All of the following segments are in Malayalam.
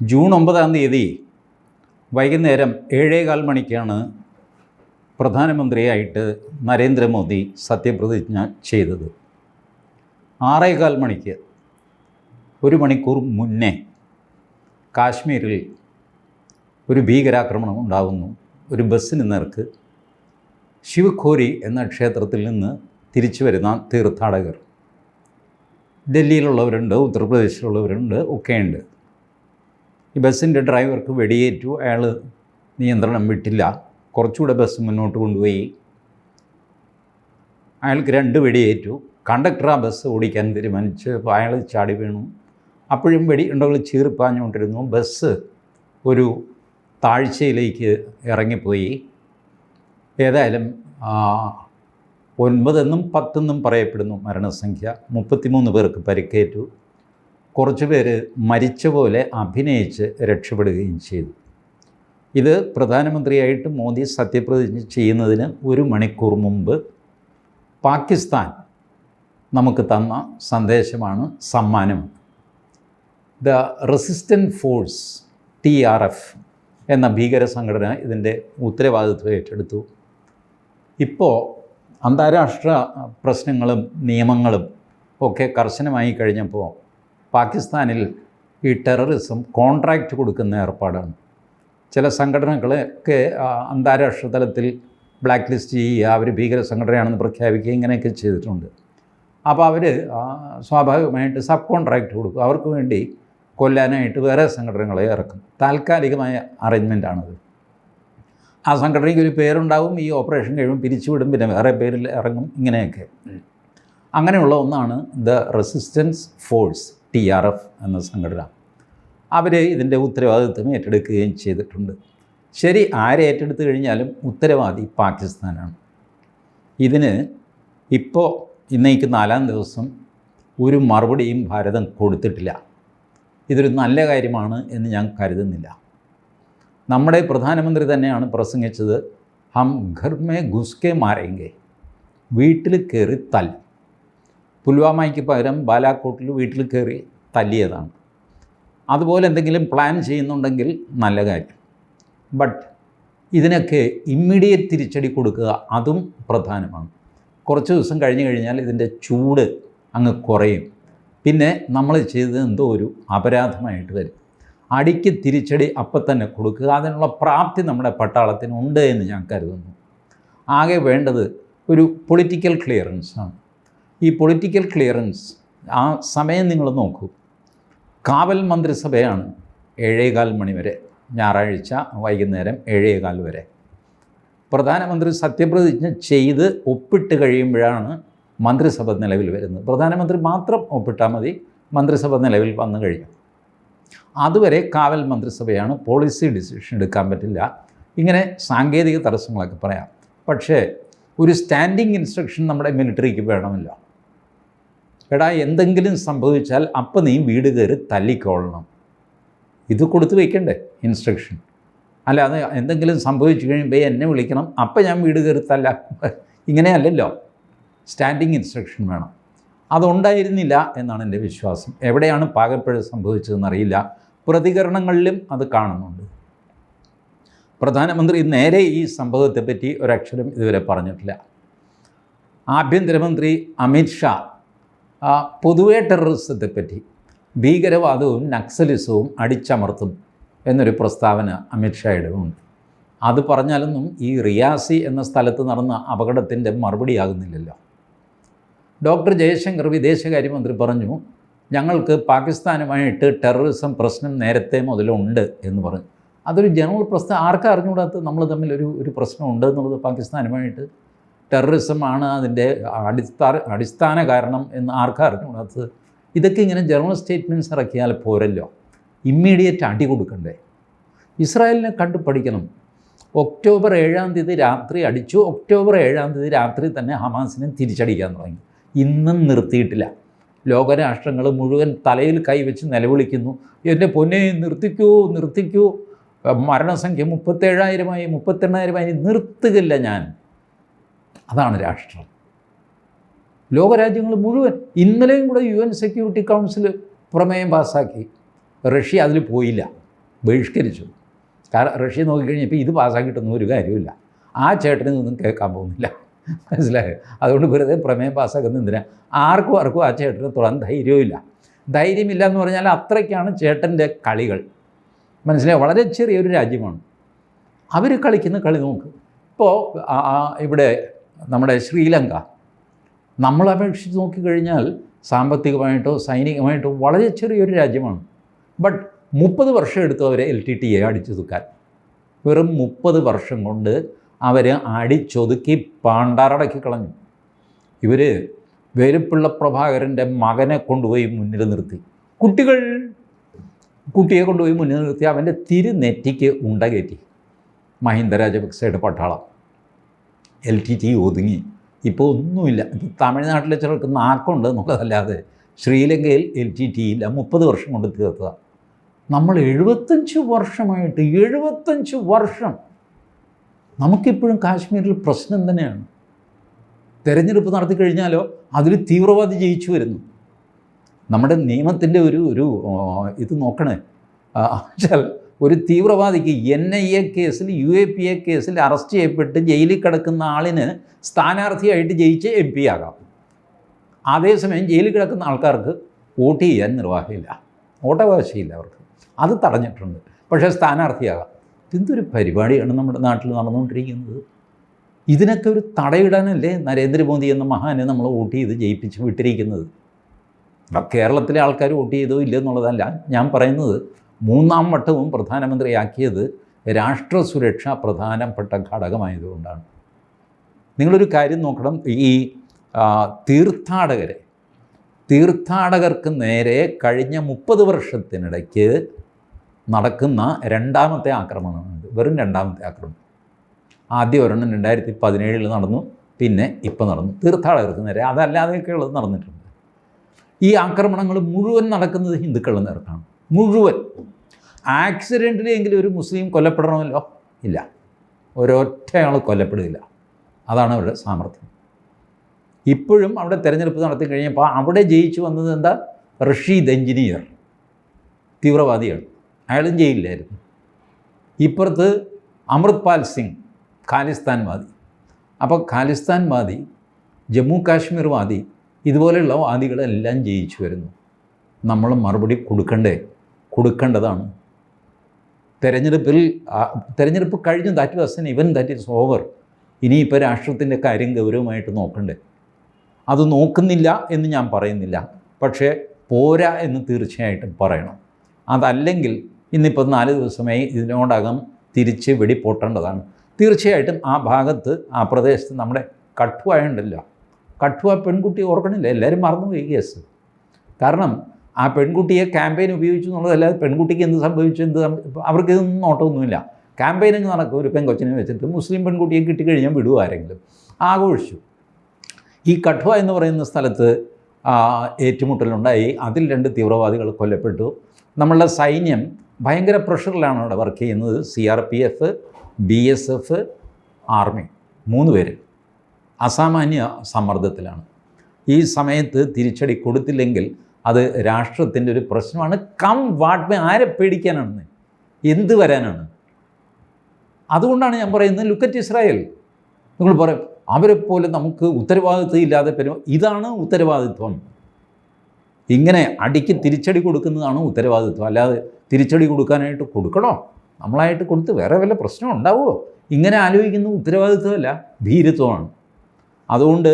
ജൂൺ ഒമ്പതാം തീയതി വൈകുന്നേരം ഏഴേകാൽ മണിക്കാണ് പ്രധാനമന്ത്രിയായിട്ട് നരേന്ദ്രമോദി സത്യപ്രതിജ്ഞ ചെയ്തത്. ആറേകാൽ മണിക്ക് ഒരു മണിക്കൂർ മുന്നേ കാശ്മീരിൽ ഒരു ഭീകരാക്രമണം ഉണ്ടാകുന്നു ഒരു ബസ്സിന് നേർക്ക് ശിവഖോരി എന്ന ക്ഷേത്രത്തിൽ നിന്ന് തിരിച്ചു വരുന്ന തീർത്ഥാടകർ. ഡൽഹിയിലുള്ളവരുണ്ട് ഉത്തർപ്രദേശിലുള്ളവരുണ്ട് ഒക്കെയുണ്ട്. ഈ ബസ്സിന്റെ ഡ്രൈവർക്ക് വെടിയേറ്റു. അയാൾ നിയന്ത്രണം വിട്ടില്ല. കുറച്ചുകൂടെ ബസ് മുന്നോട്ട് കൊണ്ടുപോയി. അയാൾക്ക് രണ്ട് വെടിയേറ്റു. കണ്ടക്ടർ ആ ബസ് ഓടിക്കാൻ തീരുമാനിച്ച് അയാൾ ചാടി വീണു. അപ്പോഴും വെടി ഉണ്ടകൾ ചീറിപ്പാഞ്ഞുകൊണ്ടിരുന്നു. ബസ് ഒരു താഴ്ചയിലേക്ക് ഇറങ്ങിപ്പോയി. ഏതായാലും ഒൻപതെന്നും പത്തെന്നും പറയപ്പെടുന്നു മരണസംഖ്യ. മുപ്പത്തിമൂന്ന് പേർക്ക് പരിക്കേറ്റു. കുറച്ച് പേര് മരിച്ച പോലെ അഭിനയിച്ച് രക്ഷപ്പെടുകയും ചെയ്തു. ഇത് പ്രധാനമന്ത്രിയായിട്ട് മോദി സത്യപ്രതിജ്ഞ ചെയ്യുന്നതിന് ഒരു മണിക്കൂർ മുമ്പ് പാകിസ്ഥാൻ നമുക്ക് തന്ന സന്ദേശമാണ് സമ്മാനം. The resistant force T R F എന്ന ഭീകര സംഘടന ഇതിന്റെ ഉത്തരവാദിത്വം ഏറ്റെടുത്തു. ഇപ്പോൾ അന്താരാഷ്ട്ര പ്രശ്നങ്ങളും നിയമങ്ങളും ഒക്കെ കർശനമായി കഴിഞ്ഞപ്പോൾ പാകിസ്ഥാനിൽ ഈ ടെററിസം കോൺട്രാക്റ്റ് കൊടുക്കുന്ന ഏർപ്പാടാണ്. ചില സംഘടനകളൊക്കെ അന്താരാഷ്ട്ര തലത്തിൽ ബ്ലാക്ക് ലിസ്റ്റ് ചെയ്യുക അവർ ഭീകര സംഘടനയാണെന്ന് പ്രഖ്യാപിക്കുക ഇങ്ങനെയൊക്കെ ചെയ്തിട്ടുണ്ട്. അപ്പോൾ അവർ സ്വാഭാവികമായിട്ട് സബ് കോൺട്രാക്റ്റ് കൊടുക്കും. അവർക്ക് വേണ്ടി കൊല്ലാനായിട്ട് വേറെ സംഘടനകളെ ഇറക്കും. താൽക്കാലികമായ അറേഞ്ച്മെന്റാണത് ആ സംഘടനയ്ക്ക് ഒരു പേരുണ്ടാവും ഈ ഓപ്പറേഷൻ കഴിയുമ്പോൾ പിരിച്ചുവിടും പിന്നെ വേറെ പേരിൽ ഇറങ്ങും ഇങ്ങനെയൊക്കെ. അങ്ങനെയുള്ള ഒന്നാണ് the resistance force. T R F എന്ന സംഘടന. അവർ ഇതിന്റെ ഉത്തരവാദിത്വം ഏറ്റെടുക്കുകയും ചെയ്തിട്ടുണ്ട്. ശരി ആരെ ഏറ്റെടുത്തു കഴിഞ്ഞാലും ഉത്തരവാദി പാകിസ്ഥാനാണ്. ഇതിന് ഇപ്പോൾ ഇന്നേക്ക് നാലാം ദിവസം ഒരു മറുപടിയും ഭാരതം കൊടുത്തിട്ടില്ല. ഇതൊരു നല്ല കാര്യമാണ് എന്ന് ഞാൻ കരുതുന്നില്ല. നമ്മുടെ പ്രധാനമന്ത്രി തന്നെയാണ് പ്രസംഗിച്ചത് ഹം ഘർ മേ ഘുസ്കെ മാരെങ്കെ വീട്ടിൽ കയറി തല്ലും. പുൽവാമയ്ക്ക് പകരം ബാലാക്കോട്ടിൽ വീട്ടിൽ കയറി തല്ലിയതാണ്. അതുപോലെ എന്തെങ്കിലും പ്ലാൻ ചെയ്യുന്നുണ്ടെങ്കിൽ നല്ല കാര്യം. ബട്ട് ഇതിനൊക്കെ ഇമ്മീഡിയറ്റ് തിരിച്ചടി കൊടുക്കുക അതും പ്രധാനമാണ്. കുറച്ച് ദിവസം കഴിഞ്ഞ് കഴിഞ്ഞാൽ ഇതിന്റെ ചൂട് അങ്ങ് കുറയും. പിന്നെ നമ്മൾ ചെയ്തത് എന്തോ ഒരു അപരാധമായിട്ട് വരും. അടിക്ക് തിരിച്ചടി അപ്പം തന്നെ കൊടുക്കുക അതിനുള്ള പ്രാപ്തി നമ്മുടെ പട്ടാളത്തിനുണ്ട് എന്ന് ഞാൻ കരുതുന്നു. ആകെ വേണ്ടത് ഒരു പൊളിറ്റിക്കൽ ക്ലിയറൻസാണ് ഈ പൊളിറ്റിക്കൽ ക്ലിയറൻസ് ആ സമയം നിങ്ങൾ നോക്കൂ. കാവൽ മന്ത്രിസഭയാണ് ഏഴേകാൽ മണി വരെ ഞായറാഴ്ച വൈകുന്നേരം ഏഴേകാൽ വരെ. പ്രധാനമന്ത്രി സത്യപ്രതിജ്ഞ ചെയ്ത് ഒപ്പിട്ട് കഴിയുമ്പോഴാണ് മന്ത്രിസഭ നിലവിൽ വരുന്നത്. പ്രധാനമന്ത്രി മാത്രം ഒപ്പിട്ടാൽ മതി മന്ത്രിസഭ നിലവിൽ വന്നു കഴിഞ്ഞു. അതുവരെ കാവൽ മന്ത്രിസഭയാണ് പോളിസി ഡിസിഷൻ എടുക്കാൻ പറ്റില്ല. ഇങ്ങനെ സാങ്കേതിക തടസ്സങ്ങളൊക്കെ പറയാം. പക്ഷേ ഒരു സ്റ്റാൻഡിങ് ഇൻസ്ട്രക്ഷൻ നമ്മുടെ മിലിറ്ററിക്ക് വേണമല്ലോ. എടാ എന്തെങ്കിലും സംഭവിച്ചാൽ അപ്പം നീ വീട് കയറി തല്ലിക്കൊള്ളണം ഇത് കൊടുത്തു വയ്ക്കണ്ടേ ഇൻസ്ട്രക്ഷൻ അല്ലാതെ എന്തെങ്കിലും സംഭവിച്ചു കഴിയുമ്പോൾ എന്നെ വിളിക്കണം. അപ്പം ഞാൻ വീട് കയറി തല്ല. ഇങ്ങനെയല്ലല്ലോ. സ്റ്റാൻഡിങ് ഇൻസ്ട്രക്ഷൻ വേണം. അതുണ്ടായിരുന്നില്ല എന്നാണ് എന്റെ വിശ്വാസം. എവിടെയാണ് പാകപ്പിഴ സംഭവിച്ചതെന്നറിയില്ല. പ്രതികരണങ്ങളിലും അത് കാണുന്നുണ്ട്. പ്രധാനമന്ത്രി നേരെ ഈ സംഭവത്തെപ്പറ്റി ഒരക്ഷരം ഇതുവരെ പറഞ്ഞിട്ടില്ല. ആഭ്യന്തരമന്ത്രി അമിത് ഷാ ആ, പൊതുവെ ടെററിസത്തെപ്പറ്റി ഭീകരവാദവും നക്സലിസവും അടിച്ചമർത്തും എന്നൊരു പ്രസ്താവന അമിത്ഷായുടെ ഉണ്ട്. അത് പറഞ്ഞാലൊന്നും ഈ റിയാസി എന്ന സ്ഥലത്ത് നടന്ന അപകടത്തിന്റെ മറുപടിയാകുന്നില്ലല്ലോ. ഡോക്ടർ ജയശങ്കർ വിദേശകാര്യമന്ത്രി പറഞ്ഞു ഞങ്ങൾക്ക് പാകിസ്ഥാനുമായിട്ട് ടെററിസം പ്രശ്നം നേരത്തെ മുതലുണ്ട് എന്ന് പറഞ്ഞു. അതൊരു ജനറൽ പ്രശ്നം ആർക്കും അറിഞ്ഞുകൂടാത്ത നമ്മൾ തമ്മിൽ ഒരു ഒരു പ്രശ്നമുണ്ട് എന്നുള്ളത് പാകിസ്ഥാനുമായിട്ട് ടെററിസമാണ് അതിന്റെ അടിസ്ഥാന അടിസ്ഥാന കാരണം എന്ന് ആർക്കും അറിഞ്ഞുകൂടാത്തത് ഇതൊക്കെ ഇങ്ങനെ ജനറൽ സ്റ്റേറ്റ്മെന്റ്സ് ഇറക്കിയാൽ പോരല്ലോ. ഇമ്മീഡിയറ്റ് അടി കൊടുക്കണ്ടേ. ഇസ്രായേലിനെ കണ്ടു പഠിക്കണം. ഒക്ടോബർ ഏഴാം തീയതി രാത്രി അടിച്ചു. ഒക്ടോബർ ഏഴാം തീയതി രാത്രി തന്നെ ഹമാസിനെ തിരിച്ചടിക്കാൻ തുടങ്ങി. ഇന്നും നിർത്തിയിട്ടില്ല. ലോകരാഷ്ട്രങ്ങൾ മുഴുവൻ തലയിൽ കൈവച്ച് നിലവിളിക്കുന്നു. എന്റെ പൊന്നെ നിർത്തിക്കൂ നിർത്തിക്കൂ. മരണസംഖ്യ മുപ്പത്തേഴായിരമായി മുപ്പത്തെണ്ണായിരമായി. നിർത്തുകയില്ല ഞാൻ. അതാണ് രാഷ്ട്രം. ലോകരാജ്യങ്ങൾ മുഴുവൻ ഇന്നലെയും കൂടെ യു എൻ സെക്യൂരിറ്റി കൗൺസിൽ പ്രമേയം പാസ്സാക്കി. റഷ്യ അതിൽ പോയില്ല ബഹിഷ്കരിച്ചു. കാരണം റഷ്യ നോക്കിക്കഴിഞ്ഞപ്പോൾ ഇത് പാസ്സാക്കിയിട്ടൊന്നും ഒരു കാര്യമില്ല ആ ചേട്ടനിൽ ഒന്നും കേൾക്കാൻ പോകുന്നില്ല. മനസ്സിലായോ? അതുകൊണ്ട് വെറുതെ പ്രമേയം പാസ്സാക്കുന്ന എന്തിനാ? ആർക്കും ആർക്കും ആ ചേട്ടനെ തൊടാൻ ധൈര്യവുമില്ല. ധൈര്യമില്ല എന്ന് പറഞ്ഞാൽ അത്രയ്ക്കാണ് ചേട്ടന്റെ കളികൾ. മനസ്സിലായോ? വളരെ ചെറിയൊരു രാജ്യമാണ്. അവർ കളിക്കുന്ന കളി നോക്ക്. ഇപ്പോൾ ഇവിടെ നമ്മുടെ ശ്രീലങ്ക. നമ്മൾ അപേക്ഷിച്ച് നോക്കിക്കഴിഞ്ഞാൽ സാമ്പത്തികമായിട്ടോ സൈനികമായിട്ടോ വളരെ ചെറിയൊരു രാജ്യമാണ്. ബട്ട് മുപ്പത് വർഷം എടുത്തു അവരെ എൽ ടി ടി എ അടിച്ചൊതുക്കാൻ വെറും മുപ്പത് വർഷം കൊണ്ട് അവർ അടിച്ചൊതുക്കി പാണ്ടാറടക്കി കളഞ്ഞു. ഇവർ വേലുപ്പിള്ള പ്രഭാകരന്റെ മകനെ കൊണ്ടുപോയി മുന്നിൽ നിർത്തി. കുട്ടികൾ കുട്ടിയെ കൊണ്ടുപോയി മുന്നിൽ നിർത്തി. അവന്റെ തിരുനെറ്റിക്ക് ഉണ്ട കയറ്റി. മഹിന്ദ രാജപക്സയുടെ പട്ടാളം. എൽ ടി ടി ഒതുങ്ങി. ഇപ്പോൾ ഒന്നുമില്ല. ഇപ്പോൾ തമിഴ്നാട്ടിലെ ചിലർക്ക് നാക്കുണ്ട് എന്നുള്ളതല്ലാതെ ശ്രീലങ്കയിൽ എൽ ടി ടി ഇല്ല. മുപ്പത് വർഷം കൊണ്ട് തീർത്തതാണ് നമ്മൾ എഴുപത്തഞ്ച് വർഷമായിട്ട് എഴുപത്തഞ്ച് വർഷം നമുക്കിപ്പോഴും കാശ്മീരിൽ പ്രശ്നം തന്നെയാണ്. തെരഞ്ഞെടുപ്പ് നടത്തി കഴിഞ്ഞാലോ അതിൽ തീവ്രവാദി ജയിച്ചു വരുന്നു. നമ്മുടെ നിയമത്തിന്റെ ഒരു ഒരു ഇത് നോക്കണേ. വെച്ചാൽ ഒരു തീവ്രവാദിക്ക് എൻ ഐ എ കേസിൽ യു എ പി എ കേസിൽ അറസ്റ്റ് ചെയ്യപ്പെട്ട് ജയിലിൽ കിടക്കുന്ന ആളിന് സ്ഥാനാർത്ഥിയായിട്ട് ജയിച്ച് എം പി ആകാം. അതേസമയം ജയിലിൽ കിടക്കുന്ന ആൾക്കാർക്ക് വോട്ട് ചെയ്യാൻ നിർവാഹമില്ല. വോട്ടവകാശമില്ല അവർക്ക്. അത് തടഞ്ഞിട്ടുണ്ട്. പക്ഷേ സ്ഥാനാർത്ഥിയാകാം. ഇതെന്തൊരു പരിപാടിയാണ് നമ്മുടെ നാട്ടിൽ നടന്നുകൊണ്ടിരിക്കുന്നത്? ഇതിനൊക്കെ ഒരു തടയിടാനല്ലേ നരേന്ദ്രമോദി എന്ന മഹാനെ നമ്മൾ വോട്ട് ചെയ്ത് ജയിപ്പിച്ച് വിട്ടിരിക്കുന്നത്? കേരളത്തിലെ ആൾക്കാർ വോട്ട് ചെയ്തോ ഇല്ലെന്നുള്ളതല്ല ഞാൻ പറയുന്നത്. മൂന്നാം വട്ടവും പ്രധാനമന്ത്രിയാക്കിയത് രാഷ്ട്ര സുരക്ഷ പ്രധാനപ്പെട്ട ഘടകമായതുകൊണ്ടാണ്. നിങ്ങളൊരു കാര്യം നോക്കണം. ഈ തീർത്ഥാടകരെ തീർത്ഥാടകർക്ക് നേരെ കഴിഞ്ഞ മുപ്പത് വർഷത്തിനിടയ്ക്ക് നടക്കുന്ന രണ്ടാമത്തെ ആക്രമണമാണ് വെറും രണ്ടാമത്തെ ആക്രമണം. ആദ്യ ഒരെണ്ണം രണ്ടായിരത്തി പതിനേഴിൽ നടന്നു പിന്നെ ഇപ്പോൾ നടന്നു. തീർത്ഥാടകർക്ക് നേരെ അതല്ലാതെയൊക്കെയുള്ളത് നടന്നിട്ടുണ്ട്. ഈ ആക്രമണങ്ങൾ മുഴുവൻ നടക്കുന്നത് ഹിന്ദുക്കളുടെ നേർക്കാണ്. മുഴുവൻ. ആക്സിഡന്റിലെങ്കിലും ഒരു മുസ്ലിം കൊല്ലപ്പെടണമല്ലോ ഇല്ല. ഒരൊറ്റയാൾ കൊല്ലപ്പെടില്ല അതാണ് അവരുടെ സാമർഥ്യം. ഇപ്പോഴും അവിടെ തിരഞ്ഞെടുപ്പ് നടത്തി കഴിഞ്ഞപ്പോൾ അവിടെ ജയിച്ചു വന്നത് എന്താ? റഷീദ് എഞ്ചിനീയർ. തീവ്രവാദിയാണ്. അയാളും ജയിലില്ലായിരുന്നു ഇപ്പുറത്ത് അമൃത്പാൽ സിംഗ് ഖാലിസ്ഥാൻവാദി അപ്പോൾ ഖാലിസ്ഥാൻവാദി ജമ്മു കാശ്മീർ വാദി ഇതുപോലെയുള്ള വാദികളെല്ലാം ജയിച്ചു വരുന്നു. നമ്മൾ മറുപടി കൊടുക്കണ്ടേ? കൊടുക്കേണ്ടതാണ്. തെരഞ്ഞെടുപ്പിൽ തെരഞ്ഞെടുപ്പ് കഴിഞ്ഞു. ദാറ്റ് വാസ് ഇവൻ ദാറ്റ് ഇസ് ഓവർ ഇനിയിപ്പോൾ രാഷ്ട്രത്തിന്റെ കാര്യം ഗൗരവമായിട്ട് നോക്കണ്ടേ. അത് നോക്കുന്നില്ല എന്ന് ഞാൻ പറയുന്നില്ല. പക്ഷേ പോരാ എന്ന് തീർച്ചയായിട്ടും പറയണം. അതല്ലെങ്കിൽ ഇന്നിപ്പോൾ നാല് ദിവസമായി ഇതിനോടകം തിരിച്ച് വെടിപ്പൊട്ടേണ്ടതാണ് തീർച്ചയായിട്ടും ആ ഭാഗത്ത് ആ പ്രദേശത്ത് നമ്മുടെ കട്ടുവായുണ്ടല്ലോ കട്ടുവ പെൺകുട്ടി ഓർക്കണില്ല? എല്ലാവരും മറന്നുപോയി പോയി കേസ്. കാരണം ആ പെൺകുട്ടിയെ ക്യാമ്പയിൻ ഉപയോഗിച്ചു എന്നുള്ളതല്ലാതെ പെൺകുട്ടിക്ക് എന്ത് സംഭവിച്ചു എന്ത് അവർക്ക് ഇതൊന്നും നോട്ടമൊന്നുമില്ല. ക്യാമ്പയിനിങ് നടക്കും ഒരു പെൺകൊച്ചിനെ വെച്ചിട്ട് മുസ്ലിം പെൺകുട്ടിയെ കിട്ടിക്കഴിഞ്ഞാൽ വിടുക ആരെങ്കിലും? ആഘോഷിച്ചു. ഈ കഠുവ എന്ന് പറയുന്ന സ്ഥലത്ത് ഏറ്റുമുട്ടലുണ്ടായി. അതിൽ രണ്ട് തീവ്രവാദികൾ കൊല്ലപ്പെട്ടു. നമ്മളുടെ സൈന്യം ഭയങ്കര പ്രഷറിലാണ് അവിടെ വർക്ക് ചെയ്യുന്നത്. C R P F B S F army മൂന്ന് പേര്. അസാമാന്യ സമ്മർദ്ദത്തിലാണ്. ഈ സമയത്ത് തിരിച്ചടി കൊടുത്തില്ലെങ്കിൽ അത് രാഷ്ട്രത്തിന്റെ ഒരു പ്രശ്നമാണ്. കം വാട്ട് ആരെ പേടിക്കാനാണെന്ന്? എന്ത് വരാനാണ്? അതുകൊണ്ടാണ് ഞാൻ പറയുന്നത് ലുക്കറ്റ് ഇസ്രായേൽ നിങ്ങൾ പറയും അവരെപ്പോലെ നമുക്ക് ഉത്തരവാദിത്വം ഇല്ലാതെ പെരു ഇതാണ് ഉത്തരവാദിത്വം. ഇങ്ങനെ അടിക്ക് തിരിച്ചടി കൊടുക്കുന്നതാണ് ഉത്തരവാദിത്വം. അല്ലാതെ തിരിച്ചടി കൊടുക്കാനായിട്ട് കൊടുക്കണോ? നമ്മളായിട്ട് കൊടുത്ത് വേറെ വല്ല പ്രശ്നം ഉണ്ടാവുമോ? ഇങ്ങനെ ആലോചിക്കുന്ന ഉത്തരവാദിത്വമല്ല ഭീരുത്വമാണ് അതുകൊണ്ട്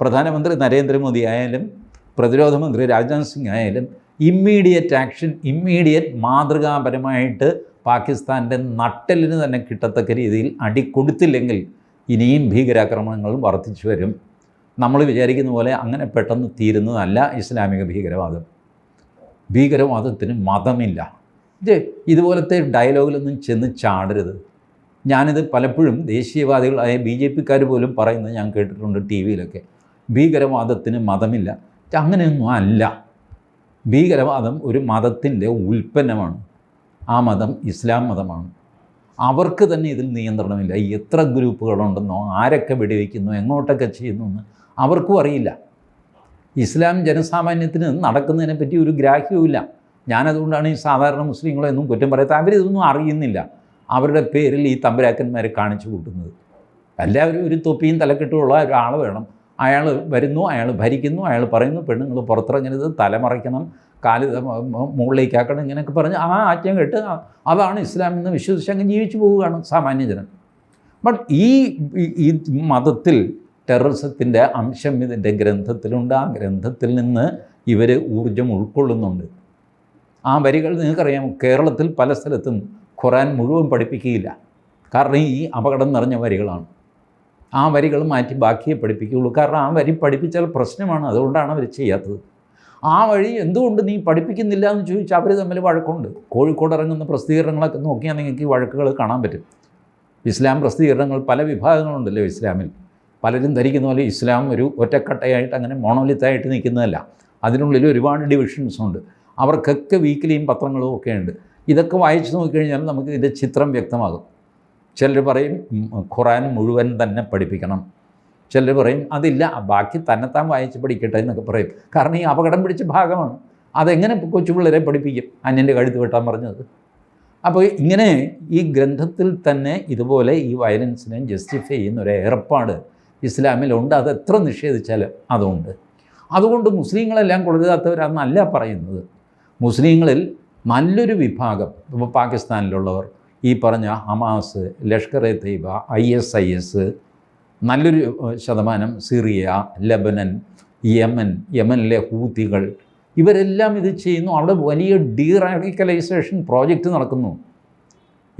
പ്രധാനമന്ത്രി നരേന്ദ്രമോദി ആയാലും പ്രതിരോധ മന്ത്രി രാജ്നാഥ് സിംഗ് ആയാലും ഇമ്മീഡിയറ്റ് ആക്ഷൻ ഇമ്മീഡിയറ്റ് മാതൃകാപരമായിട്ട് പാകിസ്ഥാന്റെ നട്ടലിന് തന്നെ കിട്ടത്തക്ക രീതിയിൽ അടി കൊടുത്തില്ലെങ്കിൽ ഇനിയും ഭീകരാക്രമണങ്ങൾ വർദ്ധിച്ചു വരും. നമ്മൾ വിചാരിക്കുന്ന പോലെ അങ്ങനെ പെട്ടെന്ന് തീരുന്നതല്ല ഇസ്ലാമിക ഭീകരവാദം. ഭീകരവാദത്തിന് മതമില്ല. ഇത് ഇതുപോലത്തെ ഡയലോഗിലൊന്നും ചെന്ന് ചാടരുത്. ഞാനിത് പലപ്പോഴും ദേശീയവാദികളായ ബി ജെ പിക്കാർ പോലും പറയുന്നത് ഞാൻ കേട്ടിട്ടുണ്ട് ടി വിയിലൊക്കെ. ഭീകരവാദത്തിന് മതമില്ല. അങ്ങനെയൊന്നും അല്ല. ഭീകരവാദം ഒരു മതത്തിന്റെ ഉൽപ്പന്നമാണ്. ആ മതം ഇസ്ലാം മതമാണ്. അവർക്ക് തന്നെ ഇതിൽ നിയന്ത്രണമില്ല. എത്ര ഗ്രൂപ്പുകളുണ്ടെന്നോ ആരൊക്കെ വെടിവെക്കുന്നു എങ്ങോട്ടൊക്കെ ചെയ്യുന്നു എന്ന് അവർക്കും അറിയില്ല. ഇസ്ലാം ജനസാമാന്യത്തിന് നടക്കുന്നതിനെ പറ്റി ഒരു ഗ്രാഹ്യവുമില്ല ഞാനതുകൊണ്ടാണ് ഈ സാധാരണ മുസ്ലിങ്ങളെയൊന്നും കുറ്റം പറയാത്ത അവരിതൊന്നും അറിയുന്നില്ല. അവരുടെ പേരിൽ ഈ തമ്പുരാക്കന്മാരെ കാണിച്ചു കൂട്ടുന്നത്. എല്ലാവരും ഒരു തൊപ്പിയും തലക്കെട്ടുമുള്ള ഒരാൾ വേണം. അയാൾ വരുന്നു അയാൾ ഭരിക്കുന്നു അയാൾ പറയുന്നു പെണ്ണുങ്ങൾ പുറത്തിറങ്ങരുത് തലമറയ്ക്കണം കാൽ മുകളിലേക്കാക്കണം ഇങ്ങനെയൊക്കെ പറഞ്ഞ് ആ ആജ്ഞ കേട്ട് അതാണ് ഇസ്ലാം എന്ന് വിശ്വസിച്ച് അങ്ങ് ജീവിച്ചു പോവുകയാണ് സാമാന്യ ജനം. ബട്ട് ഈ- ഈ മതത്തിൽ ടെററിസത്തിന്റെ അംശം ഇതിന്റെ ഗ്രന്ഥത്തിലുണ്ട്. ആ ഗ്രന്ഥത്തിൽ നിന്ന് ഇവർ ഊർജം ഉൾക്കൊള്ളുന്നുണ്ട്. ആ വരികൾ നിങ്ങൾക്കറിയാം കേരളത്തിൽ പല സ്ഥലത്തും ഖുറാൻ മുഴുവൻ പഠിപ്പിക്കുകയില്ല. കാരണം ഈ അപകടം നിറഞ്ഞ വരികളാണ്. ആ വരികൾ മാറ്റി ബാക്കിയെ പഠിപ്പിക്കുകയുള്ളൂ. കാരണം ആ വരി പഠിപ്പിച്ചാൽ പ്രശ്നമാണ്. അതുകൊണ്ടാണ് അവർ ചെയ്യാത്തത്. ആ വഴി എന്തുകൊണ്ട് നീ പഠിപ്പിക്കുന്നില്ല എന്ന് ചോദിച്ചാൽ അവർ തമ്മിൽ വഴക്കുണ്ട്. കോഴിക്കോട് ഇറങ്ങുന്ന പ്രസിദ്ധീകരണങ്ങളൊക്കെ നോക്കിയാൽ നിങ്ങൾക്ക് വഴക്കുകൾ കാണാൻ പറ്റും. ഇസ്ലാം പ്രസിദ്ധീകരണങ്ങൾ പല വിഭാഗങ്ങളുണ്ടല്ലോ ഇസ്ലാമിൽ. പലരും ധരിക്കുന്ന പോലെ ഇസ്ലാം ഒരു ഒറ്റക്കട്ടയായിട്ട് അങ്ങനെ മോണോലിത്തായിട്ട് നിൽക്കുന്നതല്ല. അതിനുള്ളിൽ ഒരുപാട് ഡിവിഷൻസ് ഉണ്ട്. അവർക്കൊക്കെ വീക്കിലിയും പത്രങ്ങളും ഒക്കെ ഉണ്ട്. ഇതൊക്കെ വായിച്ചു നോക്കിക്കഴിഞ്ഞാൽ നമുക്ക് ഇതിന്റെ ചിത്രം വ്യക്തമാകും. ചിലർ പറയും ഖുറാൻ മുഴുവൻ തന്നെ പഠിപ്പിക്കണം. ചിലർ പറയും അതില്ല ബാക്കി തന്നെത്താൻ വായിച്ച് പഠിക്കട്ടെ എന്നൊക്കെ പറയും. കാരണം ഈ അപകടം പിടിച്ച ഭാഗമാണ്. അതെങ്ങനെ കൊച്ചു പിള്ളേരെ പഠിപ്പിക്കും? അന്യന്റെ കഴുത്ത് വെട്ടാൻ പറഞ്ഞത്. അപ്പോൾ ഇങ്ങനെ ഈ ഗ്രന്ഥത്തിൽ തന്നെ ഇതുപോലെ ഈ വയലൻസിനെ ജസ്റ്റിഫൈ ചെയ്യുന്ന ഒരു ഏർപ്പാട് ഇസ്ലാമിലുണ്ട്. അത് എത്ര നിഷേധിച്ചാലും അതുണ്ട്. അതുകൊണ്ട് മുസ്ലിങ്ങളെല്ലാം കൊള്ളരുതാത്തവരാണെന്നല്ല പറയുന്നത്. മുസ്ലിങ്ങളിൽ നല്ലൊരു വിഭാഗം ഇപ്പോൾ പാകിസ്ഥാനിലുള്ളവർ ഈ പറഞ്ഞ Hamas Lashkar e Taiba I S I S നല്ലൊരു ശതമാനം സിറിയ ലബനൻ യമൻ യമനിലെ ഹൂത്തികൾ ഇവരെല്ലാം ഇത് ചെയ്യുന്നു. അവിടെ വലിയ ഡീറാഡിക്കലൈസേഷൻ പ്രോജക്റ്റ് നടക്കുന്നു.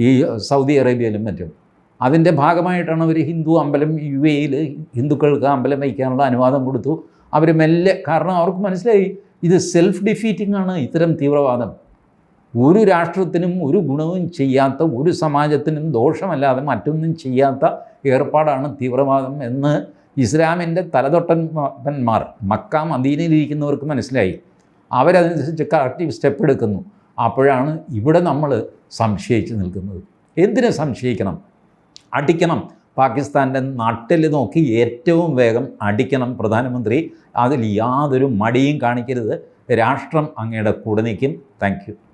ഈ സൗദി അറേബ്യയിലും മറ്റും. അതിന്റെ ഭാഗമായിട്ടാണ് അവർ ഹിന്ദു അമ്പലം യു എയിൽ ഹിന്ദുക്കൾക്ക് അമ്പലം വയ്ക്കാനുള്ള അനുവാദം കൊടുത്തു. അവർ മെല്ലെ കാരണം അവർക്ക് മനസ്സിലായി ഇത് സെൽഫ് ഡിഫീറ്റിംഗ് ആണ് ഇത്തരം തീവ്രവാദം. ഒരു രാഷ്ട്രത്തിനും ഒരു ഗുണവും ചെയ്യാത്ത ഒരു സമാജത്തിനും ദോഷമല്ലാതെ മറ്റൊന്നും ചെയ്യാത്ത ഏർപ്പാടാണ് തീവ്രവാദം എന്ന് ഇസ്ലാമിന്റെ തലതൊട്ടന്മാർ മക്ക മദീനയിലിരിക്കുന്നവർക്ക് മനസ്സിലായി. അവരതനുസരിച്ച് കറക്റ്റീവ് സ്റ്റെപ്പ് എടുക്കുന്നു. അപ്പോഴാണ് ഇവിടെ നമ്മൾ സംശയിച്ച് നിൽക്കുന്നത്. എന്തിനു സംശയിക്കണം? അടിക്കണം. പാകിസ്ഥാന്റെ നട്ടിൽ നോക്കി ഏറ്റവും വേഗം അടിക്കണം പ്രധാനമന്ത്രി. അതിൽ യാതൊരു മടിയും കാണിക്കരുത്. രാഷ്ട്രം അങ്ങയുടെ കൂടെ നിൽക്കും. താങ്ക്